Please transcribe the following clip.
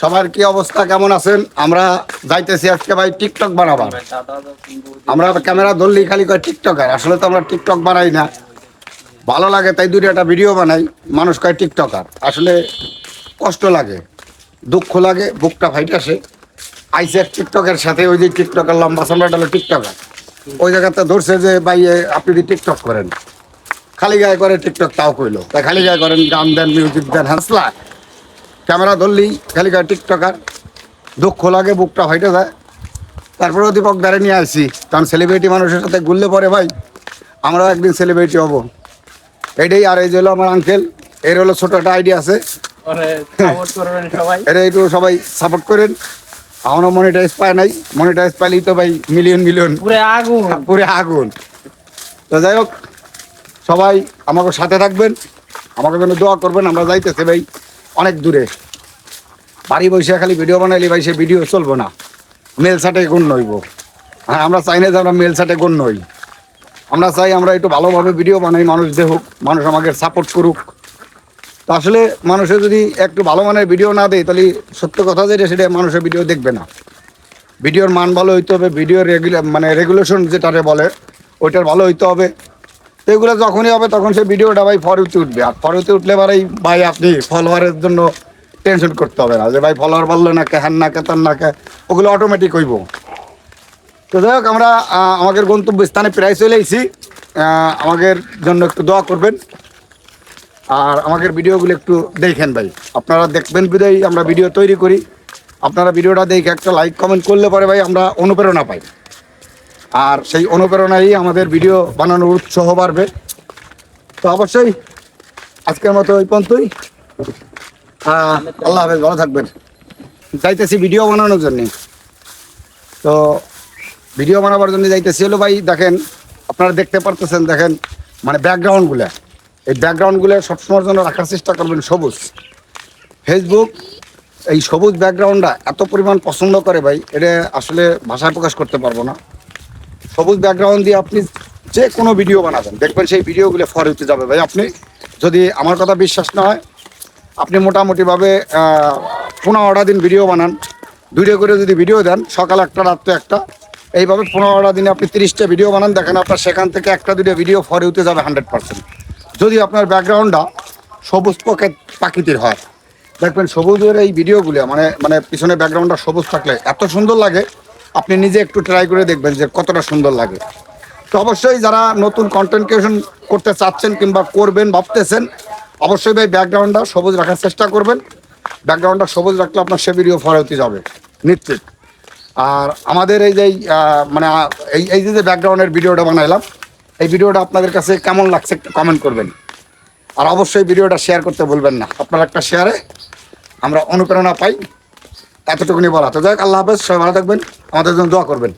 সবার কি অবস্থা? কেমন আছেন? আমরা যাইতেছি আজকে ভাই টিকটক বানাবার। আমরা ক্যামেরা ধরলেই খালি কয় টিকটকার। আসলে তো আমরা টিকটক বানাই না। ভালো লাগে, তাই দুটো একটা ভিডিও বানাই। মানুষ কয় টিকটকার। আসলে কষ্ট লাগে, দুঃখ লাগে, বুকটা ফাইটাসে। আইসে এক টিকটকের সাথে, ওই যে টিকটকের লম্বা সামলাটা হলো টিকটকার। ওই জায়গাতে ধরছে যে, ভাই আপনি টিকটক করেন? খালি গায়ে করে টিকটক তাও কইলো। তাই খালি গায়ে করেন গান দেন মিউজিক দেন হাসলা ক্যামেরা ধরলেই খালি গায়ে টিকটকার দুঃখ লাগে বুকটা ফাইটে যায়। তারপরে দীপক দাঁড়ে নিয়ে আসি কারণ সেলিব্রিটি মানুষের সাথে ঘুরলে পরে ভাই। আমরাও একদিন সেলিব্রিটি হব। এটাই আর এই যে হলো আমার আঙ্কেল এর হলো ছোট একটা আইডিয়া আছে। এটা একটু সবাই সাপোর্ট করেন। এখনও মনিটাইজ পায় নাই। মনিটাইজ পাইলেই তো ভাই মিলিয়ন মিলিয়ন পুরে আগুন। পুরে আগুন। তো যাই হোক সবাই আমাকে সাথে থাকবেন, আমাকে জন্য দোয়া করবেন, আমরা যাইতেছি ভাই অনেক দূরে। বাড়ি বসে খালি ভিডিও বানাইলে ভাই সে ভিডিও চলবো না। মেল সাটে গণ্য হইব। হ্যাঁ আমরা চাই না যে আমরা মেল সাটে গণ্য হই। আমরা চাই আমরা একটু ভালোভাবে ভিডিও বানাই, মানুষ দেখুক, মানুষ আমাকে সাপোর্ট করুক। তো আসলে মানুষে যদি একটু ভালো মানের ভিডিও না দেয়, তাহলে সত্য কথা যেটা, সেটা মানুষের ভিডিও দেখবে না। ভিডিওর মান ভালো হইতে হবে ভিডিওর রেগুলার মানে রেগুলেশন যেটারে বলে, ওইটার ভালো হইতে হবে। এগুলো যখনই হবে তখন সে ভিডিওটা ভাই ফরতে উঠবে। আর ফরতে উঠলে ভাই ভাই আপনি ফলোয়ারের জন্য টেনশন করতে হবে না, যে ভাই ফলোয়ার বাড়লো না কে হ্যান না কে, তার না কে, ওগুলো অটোমেটিক হইব। তো যাই হোক, আমরা আমাদের গন্তব্যস্থানে প্রায় চলে এসেছি। আমাদের জন্য একটু দোয়া করবেন। আর আমাদের ভিডিওগুলো একটু দেখেন ভাই। আপনারা দেখবেন বিদায় আমরা ভিডিও তৈরি করি। আপনারা ভিডিওটা দেখে একটা লাইক কমেন্ট করলে পরে ভাই আমরা অনুপ্রেরণা পাই। আর সেই অনুপ্রেরণাই আমাদের ভিডিও বানানোর উৎসাহ বাড়বে। তো অবশ্যই আজকের মতো ওই পর্যন্তই। আল্লাহ হাফেজ, ভালো থাকবেন। যাইতেছি ভিডিও বানানোর জন্য। তো ভিডিও বানাবার জন্য যাইতেছি হলো ভাই, দেখেন, আপনারা দেখতে পারতেছেন, দেখেন মানে ব্যাকগ্রাউন্ডগুলো এই ব্যাকগ্রাউন্ডগুলো সবসময়ের জন্য রাখার চেষ্টা করবেন সবুজ। ফেসবুক এই সবুজ ব্যাকগ্রাউন্ডটা এত পরিমাণ পছন্দ করে ভাই, এটা আসলে ভাষায় প্রকাশ করতে পারব না। সবুজ ব্যাকগ্রাউন্ড দিয়ে আপনি যে কোনো ভিডিও বানাবেন। দেখবেন সেই ভিডিওগুলো ফর হতে যাবে। ভাই, আপনি যদি আমার কথা বিশ্বাস না হয়, আপনি মোটামুটিভাবে পনেরোটা দিন ভিডিও বানান। দুইটা করে যদি ভিডিও দেন, সকাল একটা, রাত্রে একটা, এইভাবে পনেরোটা দিনে আপনি তিরিশটা ভিডিও বানান। দেখেন আপনার সেখান থেকে একটা দুটো ভিডিও ফরে উঠতে যাবে হান্ড্রেড পার্সেন্ট যদি আপনার ব্যাকগ্রাউন্ডটা সবুজ পকেট প্রাকৃতিক হয়, দেখবেন সবুজের এই ভিডিওগুলো মানে মানে পিছনে ব্যাকগ্রাউন্ডটা সবুজ থাকলে এত সুন্দর লাগে। আপনি নিজে একটু ট্রাই করে দেখবেন যে কতটা সুন্দর লাগে। তো অবশ্যই যারা নতুন কন্টেন্ট ক্রিয়েশন করতে চাচ্ছেন কিংবা করবেন, ভাবতেছেন, অবশ্যই ভাই ব্যাকগ্রাউন্ডটা সবুজ রাখার চেষ্টা করবেন। ব্যাকগ্রাউন্ডটা সবুজ রাখলে আপনার সে ভিডিও ফরতি যাবে, নিশ্চিত। আর আমাদের এই যে মানে এই এই যে ব্যাকগ্রাউন্ডের ভিডিওটা বানাইলাম, এই ভিডিওটা আপনাদের কাছে কেমন লাগছে একটু কমেন্ট করবেন। আর অবশ্যই ভিডিওটা শেয়ার করতে বলবেন না। আপনার একটা শেয়ারে আমরা অনুপ্রেরণা পাই। এতটুকুনি বলা। তো যাই আল্লাহ হাফেজ সবাই ভালো থাকবেন। আমাদের জন্য দোয়া করবেন।